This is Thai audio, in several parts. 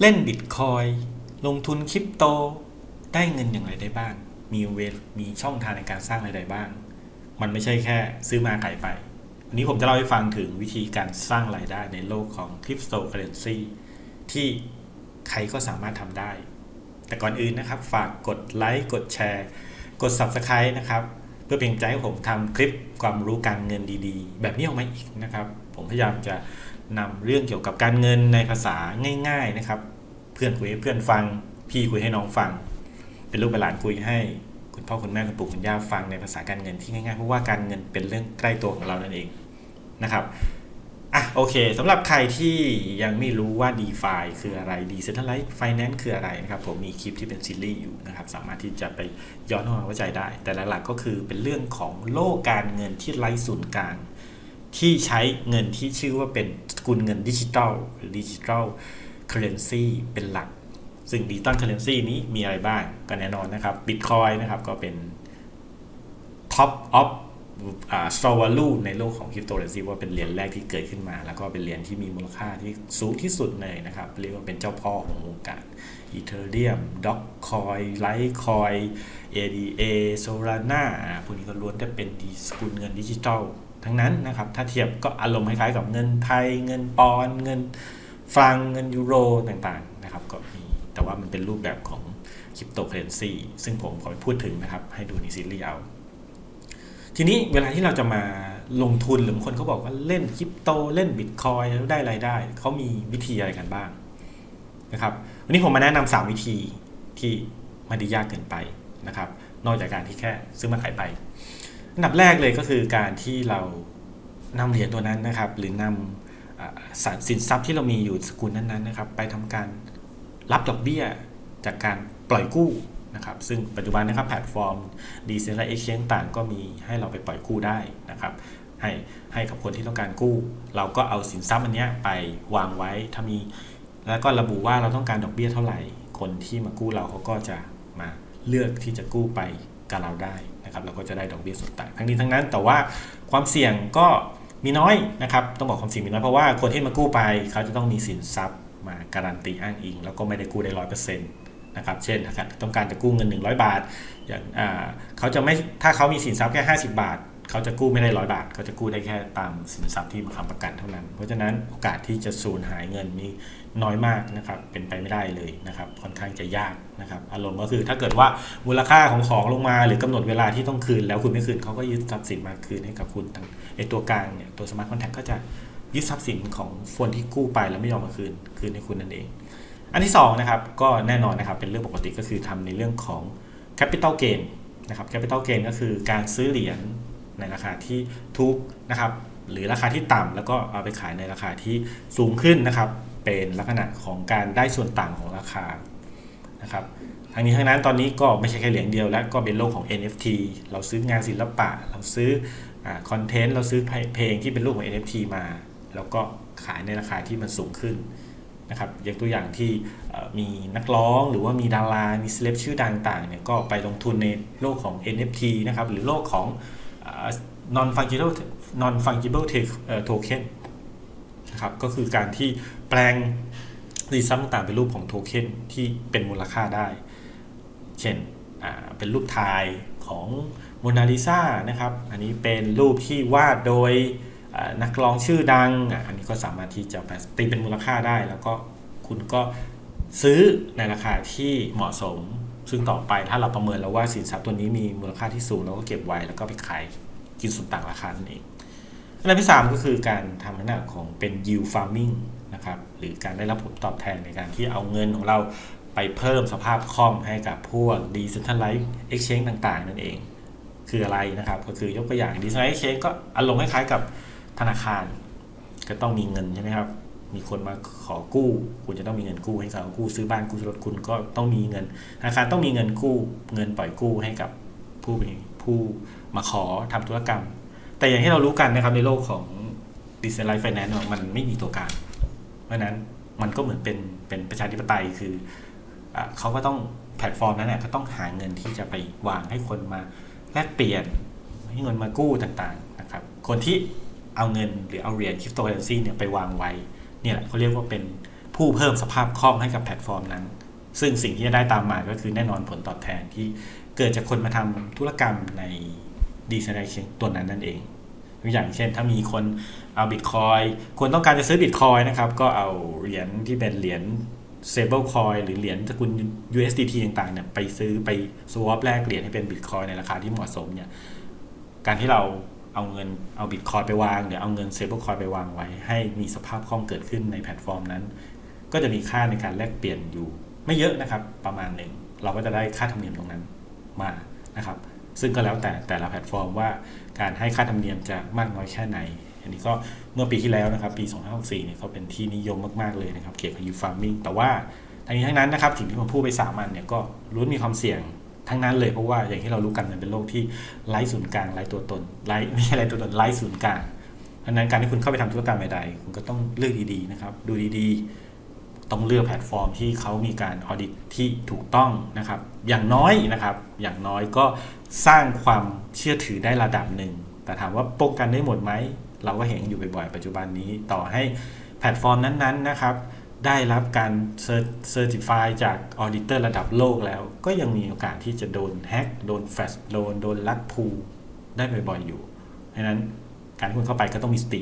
เล่นบิตคอยลงทุนคริปโต ได้เงินอย่างไรได้บ้าง มีเวมีช่องทางในการสร้างรายได้บ้าง มันไม่ใช่แค่ซื้อมาขายไป วันนี้ผมจะเล่าให้ฟังถึงวิธีการสร้างรายได้ในโลกของคริปโตเคอเรนซีที่ใครก็สามารถทำได้ แต่ก่อนอื่นนะครับ ฝากกดไลค์กดแชร์ กด Subscribe นะครับ เพื่อเป็นใจให้ผมทำคลิปความรู้การเงินดีๆ แบบนี้ออกมาอีกนะครับ ผมพยายามจะ นำเรื่องเกี่ยวกับการเงินในภาษาง่าย ๆนะครับ เพื่อนคุยให้เพื่อนฟัง พี่คุยให้น้องฟัง เป็นลูกเป็นหลานคุยให้ คุณพ่อคุณแม่คุณปู่คุณย่าฟังในภาษาการเงินที่ง่ายๆเพราะว่าการเงินเป็นเรื่องใกล้ตัวของเรานั่นเองนะครับอะโอเคสำหรับใครที่ยังไม่รู้ว่า d e f i คืออะไร Decentralized Finance คืออะไรนะครับ ผมมีคลิปที่เป็นซีรีส์อยู่นะครับ สามารถที่จะไปย้อนเข้ามาเข้าใจได้ แต่หลักๆก็คือเป็นเรื่องของโลกการเงินที่ไร้ศูนย์กลาง ที่ใช้เงินที่ชื่อว่าเป็นสกุลเงินดิจิทัลหรือดิจิทัลเคอเรนซีเป็นหลัก ซึ่งดิจิตอลเคอเรนซีนี้มีอะไรบ้างก็แน่นอนนะครับบิตคอยนะครับก็เป็น Top of อ่า store value ในโลกของคริปโตเคเรนซีว่าเป็นเหรียญแรกที่เกิดขึ้นมา แล้วก็เป็นเหรียญที่มีมูลค่าที่สูงที่สุดเลยนะครับ เรียกว่าเป็นเจ้าพ่อของวงการ Ethereum Dogecoin Litecoin ADA Solana อ่าพวกนี้ก็ล้วนแต่เป็นดีสกุลเงินดิจิทัล ทั้งนั้นนะครับ ถ้าเทียบก็อารมณ์คล้ายๆกับเงินไทย เงินปอนด์เงินฟรังเงินยูโรต่างๆนะครับก็มีแต่ว่ามันเป็นรูปแบบของคริปโตเคอเรนซีซึ่งผมขอไม่พูดถึงนะครับ ให้ดูในซีรีส์เอาทีนี้เวลาที่เราจะมาลงทุนหรือบางคนเขาบอกว่าเล่นคริปโตเล่นบิตคอยแล้วได้รายได้ เขามีวิธีอะไรกันบ้างนะครับ วันนี้ผมมาแนะนำสามวิธีที่ไม่ได้ยากเกินไปนะครับ นอกจากการที่แค่ซื้อมาขายไป อันดับแรกเลยก็คือการที่เรานำเหรียญตัวนั้นนะครับ หรือนำอ่าสารสินทรัพย์ที่เรามีอยู่สกุลนั้นๆนะครับ ไปทำการรับดอกเบี้ยจากการปล่อยกู้นะครับซึ่งปัจจุบันนะครับแพลตฟอร์มดีเซนไลเอ็กชแนนต่างก็มีให้เราไปปล่อยกู้ได้นะครับ ให้ให้กับคนที่ต้องการกู้ เราก็เอาสินทรัพย์อันเนี้ยไปวางไว้ถ้ามี แล้วก็ระบุว่าเราต้องการดอกเบี้ยเท่าไหร่ คนที่มากู้เราเขาก็จะมาเลือกที่จะกู้ไปกับเราได้ นะครับเราก็จะได้ดอกเบี้ยส่วนต่างทั้งนี้ทั้งนั้น แต่ว่าความเสี่ยงก็มีน้อยนะครับต้องบอกความเสี่ยงมีน้อยเพราะว่าคนที่มากู้ไปเขาจะต้องมีสินทรัพย์มาการันตีอ้างอิง แล้วก็ไม่ได้กู้ได้ร้อยเปอร์เซ็นต์นะครับเช่นต้องการจะกู้เงิน 100 บาทอย่างเขาจะไม่ถ้าเขามีสินทรัพย์แค่ 50 บาท เขาจะกู้ไม่ได้ร้อยบาท เขาจะกู้ได้แค่ตามสินทรัพย์ที่มาค้ำประกันเท่านั้น เพราะฉะนั้นโอกาสที่จะสูญหายเงินนี้น้อยมากนะครับ เป็นไปไม่ได้เลยนะครับ ค่อนข้างจะยากนะครับ อารมณ์ก็คือถ้าเกิดว่ามูลค่าของของลงมาหรือกำหนดเวลาที่ต้องคืน แล้วคุณไม่คืนเขาก็ยึดทรัพย์สินมาคืนให้กับคุณทางไอตัวกลางเนี่ยตัวสมาร์ทคอนแทคก็จะยึดทรัพย์สินของคนที่กู้ไปแล้วไม่ยอมมาคืนคืนให้คุณนั่นเอง อันที่2นะครับก็แน่นอนนะครับเป็นเรื่องปกติก็คือทำในเรื่องของ capital gain นะครับ capital gain ก็คือการซื้อเหรียญ ในราคาที่ถูกนะครับ หรือราคาที่ต่ำแล้วก็เอาไปขายในราคาที่สูงขึ้นนะครับ เป็นลักษณะของการได้ส่วนต่างของราคานะครับทั้งนี้ทั้งนั้นตอนนี้ก็ไม่ใช่แค่เหรียญเดียวแล้วก็เป็นโลกของ NFT เราซื้องานศิลปะ เราซื้อคอนเทนต์เราซื้อเพลงที่เป็นรูปของ NFT มา แล้วก็ขายในราคาที่มันสูงขึ้นนะครับยกตัวอย่างที่มีนักร้องหรือว่ามีดารา มีเซเลบชื่อดังต่างเนี่ยก็ไปลงทุนในโลกของ NFT นะครับหรือโลกของ non fungible non fungible token นะครับก็คือการที่แปลงรีซัมต่างเป็นรูปของโทเค็นที่เป็นมูลค่าได้ เช่นเป็นรูปถ่ายของโมนาลิซานะครับ อันนี้เป็นรูปที่วาดโดยนักร้องชื่อดัง อันนี้ก็สามารถที่จะตีเป็นมูลค่าได้ แล้วก็คุณก็ซื้อในราคาที่เหมาะสม ซึ่งต่อไปถ้าเราประเมินแล้วว่าสินทรัพย์ตัวนี้มีมูลค่าที่สูงเราก็เก็บไว้แล้วก็ไปขายกินส่วนต่างราคานั่นเองอันดับที่ 3 ก็คือการทำลักษณะของเป็น yield farming นะครับหรือการได้รับผลตอบแทนในการที่เอาเงินของเราไปเพิ่มสภาพคล่องให้กับพวก decentralized exchange ต่างๆ นั่นเอง คืออะไรนะครับ ก็คือยกตัวอย่าง decentralized exchange ก็อารมณ์คล้ายๆกับธนาคาร ก็ต้องมีเงินใช่ไหมครับ มีคนมาขอกู้ คุณจะต้องมีเงินกู้ให้เขากู้ซื้อบ้านกู้รถคุณก็ต้องมีเงินธนาคารต้องมีเงินกู้ เงินปล่อยกู้ให้กับผู้ผู้มาขอทำธุรกรรม แต่อย่างที่เรารู้กันนะครับในโลกของ decentralized finance มันไม่มีตัวกลางเพราะนั้นมันก็เหมือนเป็นเป็นประชาธิปไตยคืออเขาก็ต้องแพลตฟอร์มนั้นเนี่ยก็ต้องหาเงินที่จะไปวางให้คนมาแลกเปลี่ยนให้เงินมากู้ต่างๆนะครับ คนที่เอาเงินหรือเอาเหรียญคริปโตเคอเรนซีเนี่ยไปวางไว้ เนี่ยแหละเขาเรียกว่าเป็นผู้เพิ่มสภาพคล่องให้กับแพลตฟอร์มนั้น ซึ่งสิ่งที่จะได้ตามมาก็คือแน่นอนผลตอบแทนที่เกิดจากคนมาทำธุรกรรมในดีเซนไ a เชนตัวนั้นนั่นเองตัวอย่างเช่น ถ้ามีคนเอาบิตคอยคนต้องการจะซื้อบิตคอยนะครับ ก็เอาเหรียญที่เป็นเหรียญ stable coin หรือเหรียญสกุล USDT ต่างๆเนี่ยไปซื้อไป swap แลกเหรียญให้เป็นบิตคอยในราคาที่เหมาะสมเนี่ยการที่เรา เอาเงินเอาบิตคอยไปวางหรือเอาเงินเซเบิลคอยไปวางไว้ ให้มีสภาพคล่องเกิดขึ้นในแพลตฟอร์มนั้น ก็จะมีค่าในการแลกเปลี่ยนอยู่ ไม่เยอะนะครับประมาณหนึ่งเราก็จะได้ค่าธรรมเนียมตรงนั้นมานะครับ ซึ่งก็แล้วแต่แต่ละแพลตฟอร์มว่าการให้ค่าธรรมเนียมจะมากน้อยแค่ไหน อันนี้ก็เมื่อปีที่แล้วนะครับ ปี 2564เนี่ยเขาเป็นที่นิยมมาก ๆ เลยนะครับเกี่ยวกับยูฟาร์มิงแต่ว่าทั้งนี้ทั้งนั้นนะครับสิ่งที่ผมพูดไปสามันเนี่ยก็ล้วนมีความเสี่ยง ทั้งนั้นเลยเพราะว่าอย่างที่เรารู้กันมันเป็นโลกที่ไร้ศูนย์กลางไร้ตัวตนไร้ไม่ใช่ไร้ตัวตนไร้ศูนย์กลางดังนั้นการที่คุณเข้าไปทำธุรกรรมใดๆคุณก็ต้องเลือกดีๆนะครับ ดูดีๆ ต้องเลือกแพลตฟอร์มที่เขามีการออดิตที่ถูกต้องนะครับ อย่างน้อยนะครับ อย่างน้อยก็สร้างความเชื่อถือได้ระดับหนึ่ง แต่ถามว่าป้องกันได้หมดไหม เราก็เห็นอยู่บ่อยๆ ปัจจุบันนี้ต่อให้แพลตฟอร์มนั้นๆนะครับ ได้รับการเซอร์ติฟายจากออดิเตอร์ระดับโลกแล้ว ก็ยังมีโอกาสที่จะโดนแฮ็กโดนแฟชโดนโดนลักพูได้บ่อยๆอยู่เพราะนั้นการที่คุณเข้าไปก็ต้องมีสติ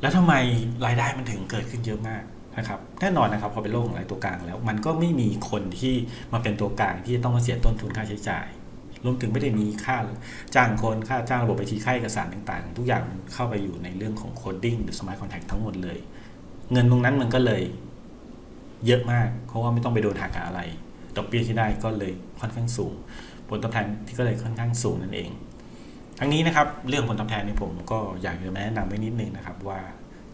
แล้วทำไมรายได้มันถึงเกิดขึ้นเยอะมากนะครับแน่นอนนะครับพอเป็นโลกของรายตัวกลางแล้ว มันก็ไม่มีคนที่มาเป็นตัวกลางที่จะต้องมาเสียต้นทุนค่าใช้จ่ายรวมถึงไม่ได้มีค่าจ้างคนค่าจ้างระบบบัญชีค่าเอกสารต่างๆ ทุกอย่างเข้าไปอยู่ในเรื่องของโคดดิ้งหรือสมาร์ทคอนแทคทั้งหมดเลย เงินตรงนั้นมันก็เลย เยอะมาก เพราะว่าไม่ต้องไปโดนหักอะไร ดอกเบี้ยที่ได้ก็เลยค่อนข้างสูง ผลตอบแทนที่ก็เลยค่อนข้างสูงนั่นเองทั้งนี้นะครับเรื่องผลตอบแทนนี่ผมก็อยากจะแนะนำไว้นิดนึงนะครับว่า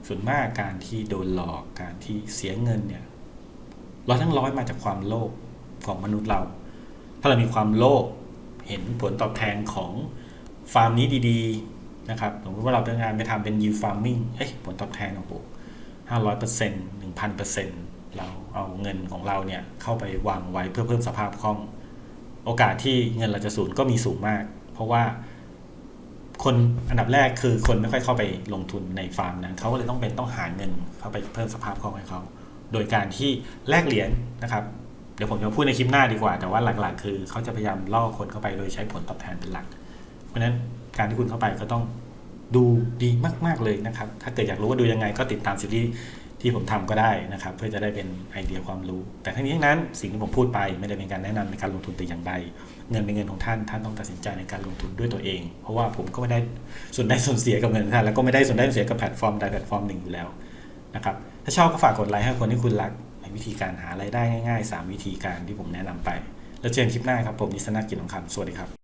ส่วนมากการที่โดนหลอกการที่เสียเงินเนี่ยร้อยทั้งร้อยมาจากความโลภของมนุษย์เรา ถ้าเรามีความโลภเห็นผลตอบแทนของฟาร์มนี้ดีๆนะครับสมมติว่าเราต้องารไปทำเป็น yield farming เอ้ยผลตอบแทนโอ้โห ห้าร้อยเปอร์เซ็นต์หนึ่งพันเปอร์เซ็นต์เราเอาเงินของเราเนี่ยเข้าไปวางไว้เพื่อเพิ่มสภาพคล่อง โอกาสที่เงินเราจะสูญก็มีสูงมาก เพราะว่าคนอันดับแรกคือคนไม่ค่อยเข้าไปลงทุนในฟาร์มนั้นเขาก็เลยต้องเป็นต้องหาเงินเข้าไปเพิ่มสภาพคล่องให้เขาโดยการที่แลกเหรียญนะครับ เดี๋ยวผมจะพูดในคลิปหน้าดีกว่า แต่ว่าหลักๆ คือเขาจะพยายามล่อคนเข้าไปโดยใช้ผลตอบแทนเป็นหลัก เพราะฉะนั้นการที่คุณเข้าไปก็ต้อง ดูดีมากๆเลยนะครับ ถ้าเกิดอยากรู้ว่าดูยังไงก็ติดตามซีรีส์ที่ผมทำก็ได้นะครับ เพื่อจะได้เป็นไอเดียความรู้ แต่ทั้งนี้ทั้งนั้นสิ่งที่ผมพูดไปไม่ได้เป็นการแนะนำในการลงทุนแต่อย่างใดเงินเป็นเงินของท่านท่านต้องตัดสินใจในการลงทุนด้วยตัวเอง เพราะว่าผมก็ไม่ได้ส่วนได้ส่วนเสียกับเงินท่านแล้วก็ไม่ได้ส่วนได้ส่วนเสียกับแพลตฟอร์มใดแพลตฟอร์มหนึ่งอยู่แล้วนะครับถ้าชอบก็ฝากกดไลค์ให้คนที่คุณรักในวิธีการหารายได้ง่าย ๆ 3 วิธีการที่ผมแนะนำไป แล้วเจอกันคลิปหน้าครับผมนิสนากิจของคำสวัสดีครับ